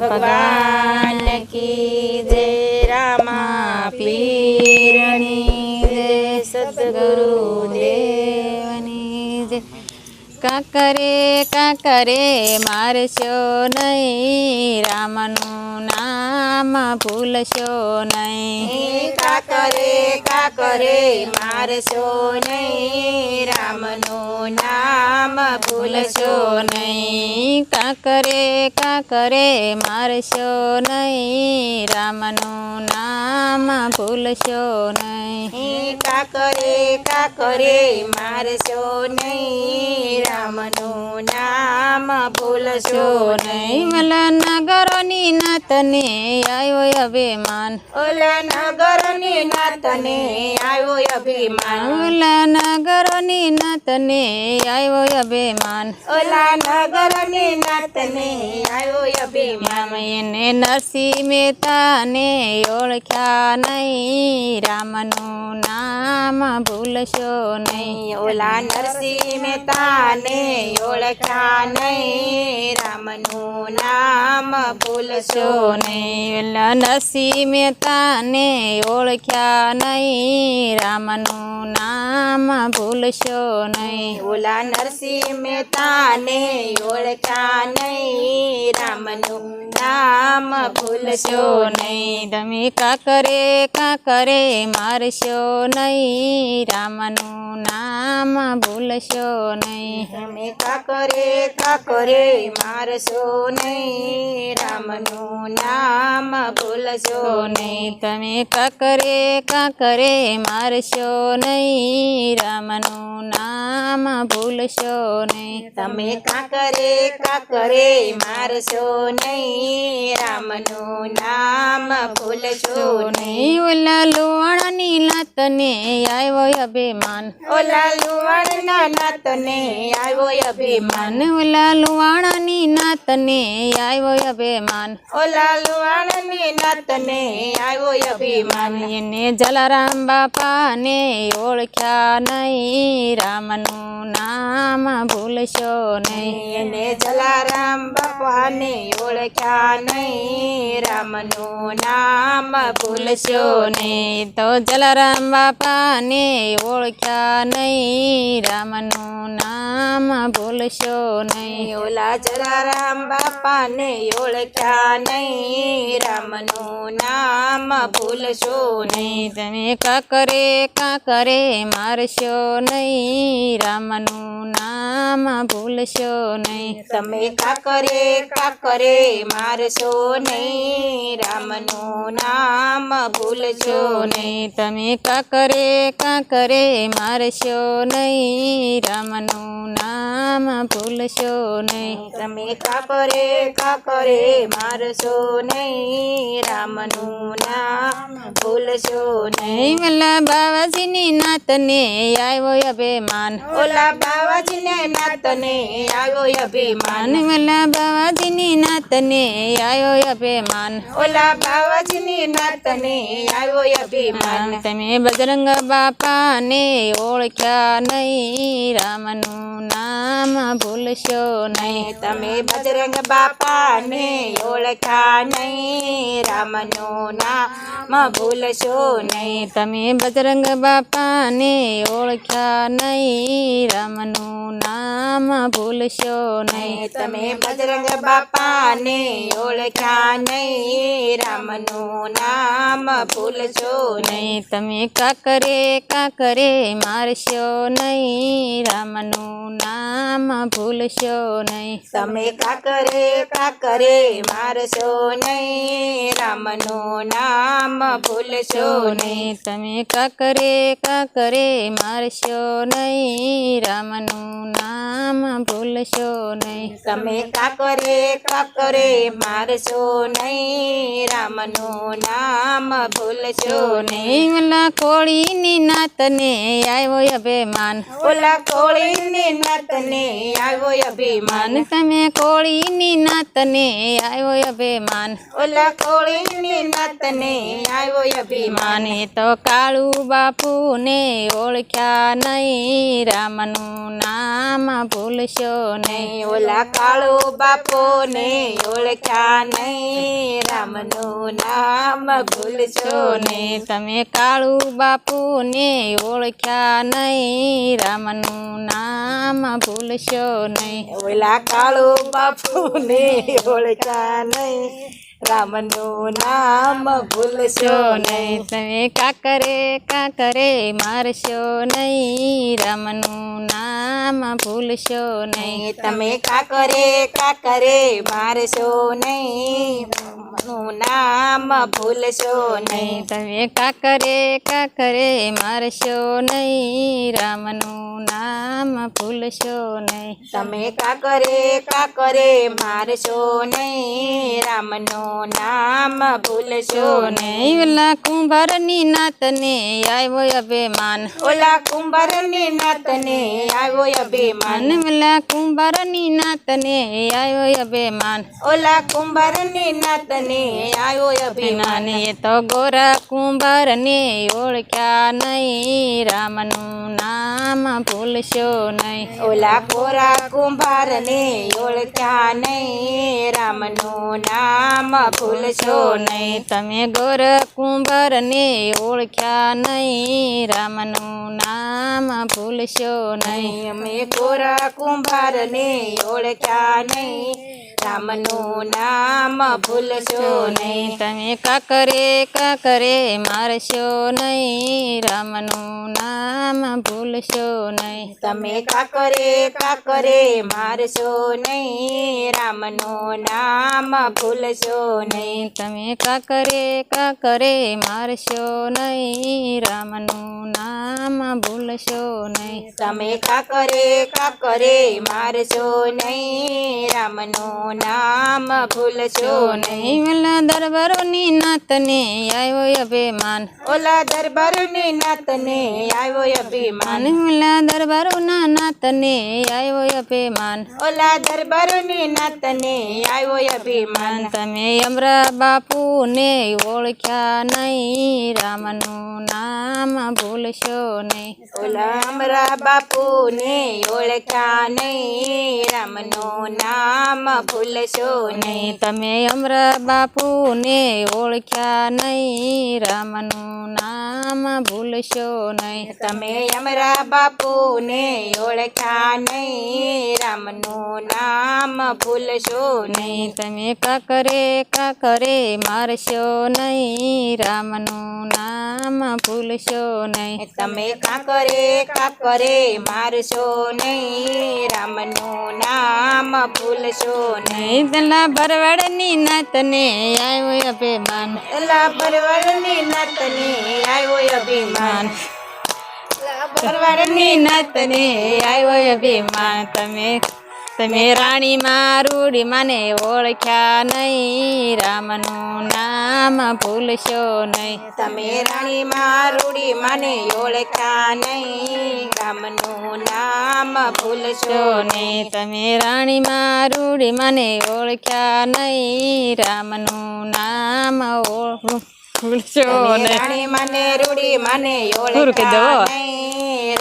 ભગવાન કી જય, રામા પીરની જય, સદગુરુ દેવની જય. કાકરે કાકરે મારશો નહીં, રામનું નામ ભૂલશો નહીં. કાકરે કાકરે મારશો નહીં, રામનું નામ ભૂલશો નહીં. કાકરે કાકરે મારશો નહીં. રામનું નામ ભૂલશો નહીં. કાકરે કાકરે મારશો નહીં. રામનું નામ ભૂલશો નહીં. મલા નગરોની નાતને આવ્યો અભિમાન. ઓલા નગરની નાતને આવ્યો અભિમાન. ઓલા નગરની નાતને આવ્યો અભિમાન. ઓલા નગરની નાતને આવ્યો અભિમાન. એને નરસિંહ મહેતાને ઓળખ્યા નહીં. રામનું નામ ભૂલશો નહીં. ઓલા નરસિંહ મહેતાને ઓળખ્યા નહીં. રામનું નામ ભૂલશો નહીં નસી નરસિંહ મહેતાને ઓળખ્યા નહીં. રામનું નામ ભૂલશો નહીં. ઓલા નરસિંહ મહેતાને ઓળખ્યા નહીં. રામનું નામ ભૂલશો નહીં. તમે કાકરે કાકરે મારશો નહીં. રામનું નામ ભૂલશો નહીં. તમે કાકરે કાકરે મારશો નહીં. રામનું નામ ભૂલશો નહીં. તમે કાકરે કાકરે મારશો નહીં. રામનું નામ ભૂલશો નહીં. તમે કાકરે કાકરે મારશો નહીં. રામનું નામ ભૂલશો નહીં. ઓલા લુવાણાની લાતને આવ્યો અભિમાન. ઓલા લુવાણના નાતને આવ્યો અભિમાન. ઓલા લુવાણાની નાતને આવ્યો અભિમાન. ઓલા લુવાણની નાતને આવ્યો અભિમાન. એને જલારામ બાપાને ઓળખ્યા નહીં. રામનું નામ ભૂલશો નહીં. એને જલારામ બાપાને ઓળખ્યા નહીં, રામનું નામ ભૂલશો નહીં. તો જલારામ બાપાને ઓળખ્યા નહીં, રામનું નામ ભૂલશો નહીં. ઓલા જલારામ બાપાને ઓળખ્યા નહીં, રામનું નામ ભૂલશો નહીં. તમે કાકરે કાકરે મારશો નહીં, રામનું નામ ભૂલશો નહીં. તમે કાકરે કાકરે મારશો નહીં રામનું નામ ભૂલશો નહીં. તમે કાકરે કાકરે મારશો નહીં રામનું નામ ભૂલશો નહીં. તમે કાકરે કાંકરે મારશો નહીં રામનું નામ ભૂલશો નહીં. મલા બાવાજીની નાતને આવ્યો અભિમાન. ઓલા બાવાજીને નાતને આવ્યો અભિમાન. મલા બાવાજીની નાતને આવ્યો અભિમાન ઓલા બાવાજીની નાતને આવ્યો અભિમાન તમે બજરંગ બાપાને ઓળખ્યા નહીં રામનું નામ ભૂલશો નહીં તમે બજરંગ બાપાને ઓળખ્યા નહીં રામનું નામ ભૂલશો નહીં તમે બજરંગ બાપાને ઓળખ્યા નહીં રામનું નામ ભૂલશો નહીં તમે બજરંગ બાપાને ઓળખ્યા નહીં રામનું નામ ભૂલશો નહીં. તમે કાકરે કાકરે મારશો નહીં રામનું નામ ભૂલશો નહીં. તમે કાકરે કાકરે મારશો નહીં રામનું નામ ભૂલશો નહીં. તમે કાકરે કાકરે મારશો નહીં રામનું નામ ભૂલશો નહીં. તમે કાકરે કાકરે મારશો નહીં રામનું નામ ભૂલશો નહીં. ઓલા કોળીની નાતને આવ્યો અભિમાન. ઓલા કોળીની નાતને આવ્યો અભિમાન. તમે કોળીની નાતને આવ્યો અભિમાન. ઓલા કોળી કુંભારની નાતને આવ્યો અભિમાન. માને તો કાળુ બાપુને ઓળખ્યા નહીં રામનું નામ ભૂલશો નહીં ઓલા કાળો બાપો ને ઓળખ્યા નહીં રામનું નામ ભૂલશો ને તમે કાળુ બાપુને ઓળખ્યા નહીં. રામનું નામ ભૂલશો નહીં. ઓલા કાળુ બાપુ ને ઓળખ્યા નહીં. રામનું નામ ભૂલશો નહીં નહીં. તમે કાકરે કાકરે મારશો નહીં. રામનું નામ ભૂલશો નહીં. તમે કાકરે કાકરે મારશો નહીં રામનું નામ ભૂલશો નહીં. તમે કાકરે કાકરે મારશો નહીં. રામનું નામ ભૂલશો નહીં. તમે કાકરે કાકરે મારશો નહીં. રામનું નામ ભૂલશો નહીં. ઓલા કુંભારની નાતને આવ્યો અભિમાન. ઓલા કુંભારની નાતને આવ્યો અભિમાન. ઓલા કુંભારની નાતને આવ્યો અભિમાન. ઓલા કુંભારની નાતને આવ્યો અભિમાન. એ તો ગોરા કુંભારને ઓળખ્યા નહીં. રામનું નામ ભૂલશો નહીં. ઓલા કોરા કુંભારને ઓળખ્યા નહીં. રામનું નામ ભૂલશો નહીં. નહીં તમે ગોર કુંભારને ઓળખ્યા નહીં. રામનું નામ ભૂલશો નહીં. અમે કોરા કુંભારને ઓળખ્યા નહીં. રામનું નામ ભૂલશો નહીં. તમે કાકરે કાકરે મારશો નહીં. રામનું નામ ભૂલશો નહીં. તમે કાકરે કાકરે મારશો નહીં. રામનું નામ ભૂલશો નહીં. નહીં તમે કાકરે કાકરે મારશો નહીં. રામનું નામ ભૂલશો નહીં. તમે કાકરે કાકરે મારશો નહીં. રામનું નામ ભૂલશો નહીં. ઓલા દરબારોની નાતને આવ્યો અભિમાન. ઓલા દરબારોની નાતને આવ્યો અભિમાન. ઓલા દરબારોના નાતને આવ્યો અભિમાન. ઓલા દરબારોની નાતને આવ્યો અભિમાન. તમે અમરા બાપુને ઓળખ્યા નહીં. રામનું નામ ભૂલશો નહીં. ઓલા અમરા બાપુને ઓળખ્યા નહીં. રામનું નામ ભૂલશો નહીં. તમે અમરા બાપુને ઓળખ્યા નહીં. રામનું નામ ભૂલશો નહીં. તમે અમરા બાપુને ઓળખ્યા નહીં. રામનું નામ ભૂલશો નહીં. તમે કાકરે કાકરે મારશો નહીં. રામનું નામ ભૂલશો નહીં. તમે કાકરે કાકરે મારશો નહીં. રામનું નામ ભૂલશો નહીં. પેલા બરવાડની નાતને આવ્યો અભિમાન. એલા પરવળની નાતને આવ્યો અભિમાન. પરવળની નાતને આવ્યો અભિમાન. તમે તમે રાણી મારુડી મને ઓળખ્યા નહીં. રામનું નામ ભૂલશો નહીં. તમે રાણી મારુડી મને ઓળખ્યા નહીં. રામનું નામ ભૂલશો નહીં. તમે રાણી મારુડી મને ઓળખ્યા નહીં. રામનું નામ ઓળ- ભૂલશો રાણી માને રૂડી માને પૂરું કહી દો.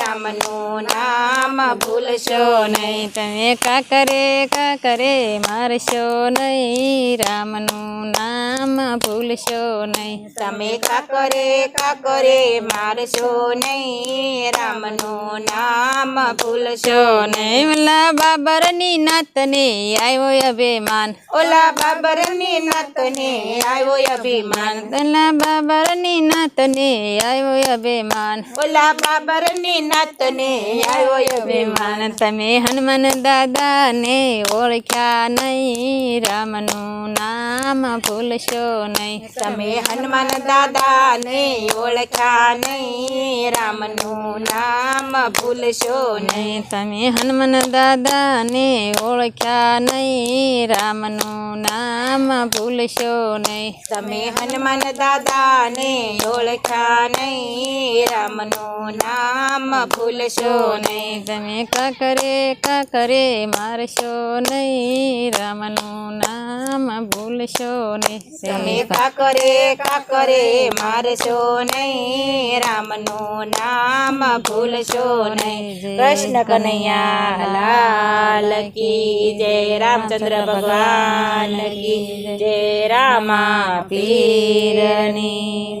રામનું નામ ભૂલશો નહીં. તમે કાકરે કાકરે મારશો નહીં. રામનું નામ ભૂલશો નહીં. તમે કાકરે કાકરે મારશો નહીં. રામનું નામ ભૂલશો નહીં. ઓલા બાબરની નાતને આવ્યો અભિમાન. ઓલા બાબરની નાતને આવ્યો અભિમાન. ઓલા બાબરની નાતને આવ્યો અભિમાન. ઓલા બાબરની નાતને આવ્યો અભિમાન. તમે હનુમાન દાદાને ઓળખ્યા નહીં રામનું નામ ભૂલશો નહીં. તમે હનુમાન દાદાને ઓળખ્યા નહીં રામનું નામ ભૂલશો નહીં. તમે હનુમાન દાદાને ઓળખ્યા નહીં રામનું નામ ભૂલશો નહીં. તમે હનુમાન દાદાને ઓળખ્યા નહીં રામનું નામ ભૂલશો નહીં. તમે કાકરે કાકરે મારશો નહીં રામનું નામ ભૂલશો નહીં. તમે કાકરે કાકરે મારશો નહીં રામનું નામ ભૂલશો નહીં. કૃષ્ણ કનૈયા લાલ કી જય રામચંદ્ર ભગવાન કી જય રામા પીરની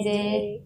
જય